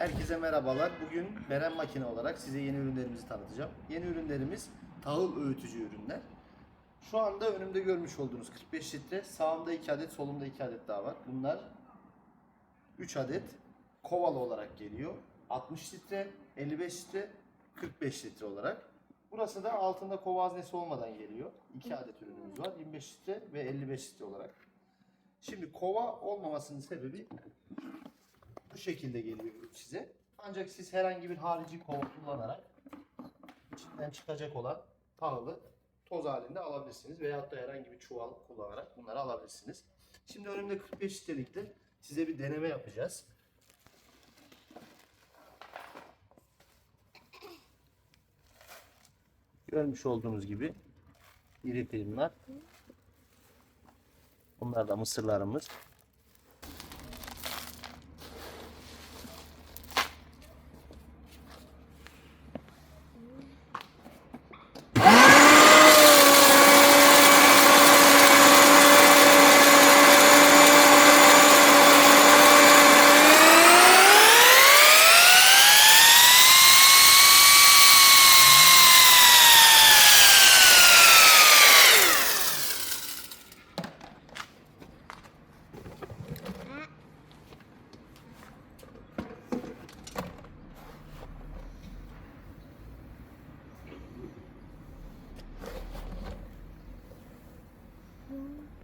Herkese merhabalar. Bugün Beren Makine olarak size yeni ürünlerimizi tanıtacağım. Yeni ürünlerimiz tahıl öğütücü ürünler. Şu anda önümde görmüş olduğunuz 45 litre, sağımda 2 adet, solumda 2 adet daha var. Bunlar 3 adet kovalı olarak geliyor. 60 litre, 55 litre, 45 litre olarak. Burası da altında kova haznesi olmadan geliyor. 2 adet ürünümüz var. 25 litre ve 55 litre olarak. Şimdi kova olmamasının sebebi bu şekilde geliyor size. Ancak siz herhangi bir harici kova kullanarak içinden çıkacak olan tahılı toz halinde alabilirsiniz. Veyahut da herhangi bir çuval kullanarak bunları alabilirsiniz. Şimdi önümde 45 litrelikte size bir deneme yapacağız. Görmüş olduğunuz gibi iri filmler. Bunlar da mısırlarımız.